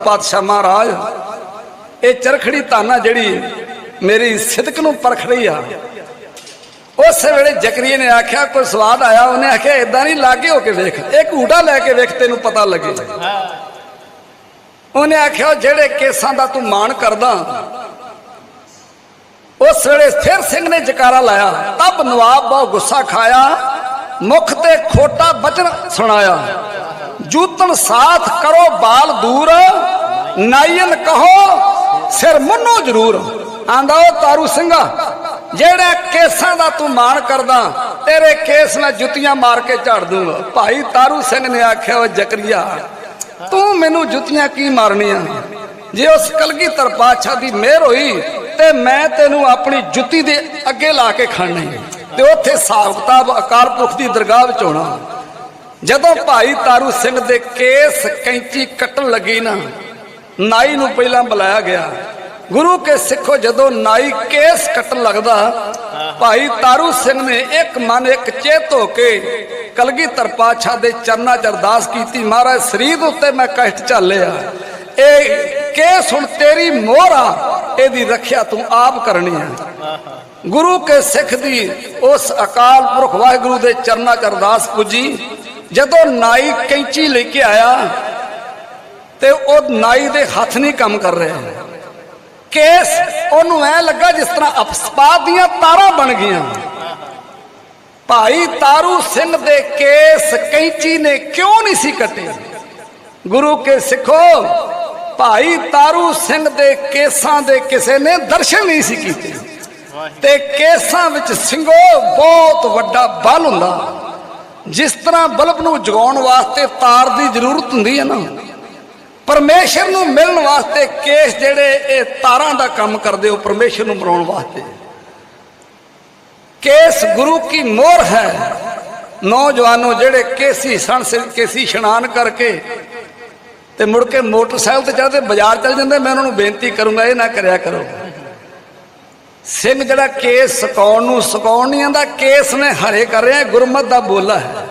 ਪਾਤਸ਼ਾਹ ਮਹਾਰਾਜ, ਇਹ ਚਰਖੜੀ ਤਾਨਾ ਜਿਹੜੀ ਮੇਰੀ ਸਿਦਕ ਨੂੰ ਪਰਖ ਰਹੀ ਆ। ਉਸ ਵੇਲੇ ਜਕਰੀਏ ਨੇ ਆਖਿਆ, ਕੋਈ ਸਵਾਦ ਆਇਆ? ਉਹਨੇ ਆਖਿਆ ਇਦਾਂ ਨਹੀਂ, ਲਾਗੇ ਹੋ ਕੇ ਵੇਖ। ਇੱਕ ਊਟਾ ਲੈ ਕੇ ਵੇਖ, ਤੈਨੂੰ ਪਤਾ ਲੱਗੇ। ਉਹਨੇ ਆਖਿਆ ਜਿਹੜੇ ਕੇਸਾਂ ਦਾ ਤੂੰ ਮਾਣ ਕਰਦਾ, ਉਸ ਵੇਲੇ ਫਿਰ ਸਿੰਘ ਨੇ ਜਕਾਰਾ ਲਾਇਆ। ਤਬ ਨਵਾਬ ਬਹੁਤ ਗੁੱਸਾ ਖਾਇਆ, ਮੁਖ ਤੇ ਖੋਟਾ ਬਚਨ ਸੁਣਾਇਆ। ਜੂਤਨ ਸਾਥ ਕਰੋ ਬਾਲ ਦੂਰ ਨਾਈਨ ਕਹੋ, ਸਿਰ ਮੁੰਨੋ ਜ਼ਰੂਰ। ਆਂਦਾ ਉਹ ਤਾਰੂ ਸਿੰਘਾ, ਜਿਹੜਾ ਕੇਸਾਂ ਦਾ ਤੂੰ ਮਾਣ ਕਰਦਾ, ਤੇਰੇ ਕੇਸ ਮੈਂ ਜੁੱਤੀਆਂ ਮਾਰ ਕੇ ਝਾੜ ਦੂੰਗਾ। ਭਾਈ ਤਾਰੂ ਸਿੰਘ ਨੇ ਆਖਿਆ ਉਹ ਜਕਰੀਆ, ਤੂੰ ਮੈਨੂੰ ਜੁੱਤੀਆਂ ਕੀ ਮਾਰਨੀਆਂ? ਜੇ ਉਸ ਕਲਗੀਧਰ ਪਾਤਸ਼ਾਹ ਦੀ ਮਿਹਰ ਹੋਈ, ਤੇ ਮੈਂ ਤੈਨੂੰ ਆਪਣੀ ਜੁੱਤੀ ਦੇ ਅੱਗੇ ਲਾ ਕੇ ਖੜਨਾ ਤੇ ਉੱਥੇ ਹਿਸਾਬ ਕਿਤਾਬ ਅਕਾਲ ਪੁਰਖ ਦੀ ਦਰਗਾਹ ਵਿੱਚ ਹੋਣਾ। ਜਦੋਂ ਭਾਈ ਤਾਰੂ ਸਿੰਘ ਦੇ ਕੇਸ ਕੈਂਚੀ ਕੱਟਣ ਲੱਗੀ ਨਾ, ਨਾਈ ਨੂੰ ਪਹਿਲਾਂ ਬੁਲਾਇਆ ਗਿਆ। ਗੁਰੂ ਕੇ ਸਿੱਖੋ ਜਦੋਂ ਨਾਈ ਕੇਸ ਕੱਟਣ ਲੱਗਦਾ, ਭਾਈ ਤਾਰੂ ਸਿੰਘ ਨੇ ਇੱਕ ਮਨ ਇੱਕ ਚੇਤ ਹੋ ਕੇ ਕਲਗੀਧਰ ਪਾਤਸ਼ਾਹ ਦੇ ਚਰਨਾਂ 'ਚ ਅਰਦਾਸ ਕੀਤੀ, ਮਹਾਰਾਜ, ਸਰੀਰ ਉੱਤੇ ਮੈਂ ਕਸ਼ਟ ਝੱਲਿਆ। ਇਹ ਕੇਸ ਹੁਣ ਤੇਰੀ ਮੋਹਰ ਆ, ਇਹਦੀ ਰੱਖਿਆ ਤੂੰ ਆਪ ਕਰਨੀ ਹੈ ਗੁਰੂ ਕੇ ਸਿੱਖ ਦੀ ਉਸ ਅਕਾਲ ਪੁਰਖ ਵਾਹਿਗੁਰੂ ਦੇ ਚਰਨਾਂ 'ਚ ਅਰਦਾਸ ਪੁੱਜੀ। ਜਦੋਂ ਨਾਈ ਕੈਂਚੀ ਲੈ ਕੇ ਆਇਆ ਤੇ ਉਹ ਨਾਈ ਦੇ ਹੱਥ ਨਹੀਂ ਕੰਮ ਕਰ ਰਿਹਾ। ਕੇਸ ਉਹਨੂੰ ਐ ਲੱਗਾ ਜਿਸ ਤਰ੍ਹਾਂ ਅਪਸਪਾਤ ਦੀਆਂ ਤਾਰਾਂ ਬਣ ਗਈਆਂ। ਭਾਈ ਤਾਰੂ ਸਿੰਘ ਦੇ ਕੇਸ ਕੈਂਚੀ ਨੇ ਕਿਉਂ ਨਹੀਂ ਸੀ ਕੱਟੇ? ਗੁਰੂ ਕੇ ਸਿੱਖੋ, ਭਾਈ ਤਾਰੂ ਸਿੰਘ ਦੇ ਕੇਸਾਂ ਦੇ ਕਿਸੇ ਨੇ ਦਰਸ਼ਨ ਨਹੀਂ ਸੀ ਕੀਤੇ। ਤੇ ਕੇਸਾਂ ਵਿੱਚ ਸਿੰਘੋ ਬਹੁਤ ਵੱਡਾ ਬਲ ਹੁੰਦਾ। ਜਿਸ ਤਰ੍ਹਾਂ ਬਲਬ ਨੂੰ ਜਗਾਉਣ ਵਾਸਤੇ ਤਾਰ ਦੀ ਜ਼ਰੂਰਤ ਹੁੰਦੀ ਹੈ ਨਾ, ਪਰਮੇਸ਼ਰ ਨੂੰ ਮਿਲਣ ਵਾਸਤੇ ਕੇਸ ਜਿਹੜੇ ਇਹ ਤਾਰਾਂ ਦਾ ਕੰਮ ਕਰਦੇ ਹੋ, ਪਰਮੇਸ਼ਰ ਨੂੰ ਮਰਾਉਣ ਵਾਸਤੇ। ਕੇਸ ਗੁਰੂ ਕੀ ਮੋਹਰ ਹੈ। ਨੌਜਵਾਨੋ ਜਿਹੜੇ ਕੇਸੀ ਸਣ ਸਿਰ, ਕੇਸੀ ਇਸ਼ਨਾਨ ਕਰਕੇ ਤੇ ਮੁੜ ਕੇ ਮੋਟਰਸਾਈਕਲ ਤੇ ਚੜ੍ਹਦੇ ਬਾਜ਼ਾਰ ਚਲ ਜਾਂਦੇ, ਮੈਂ ਉਹਨਾਂ ਨੂੰ ਬੇਨਤੀ ਕਰੂੰਗਾ, ਇਹ ਨਾ ਕਰਿਆ ਕਰੋ। ਸਿੰਘ ਜਿਹੜਾ ਕੇਸ ਸੁਕਾਉਣ ਨੂੰ ਸੁਕਾਉਣ ਨਹੀਂ ਆਂਦਾ ਕੇਸ ਨੇ ਹਰੇ ਕਰ ਰਿਹਾ, ਗੁਰਮਤ ਦਾ ਬੋਲਾ ਹੈ।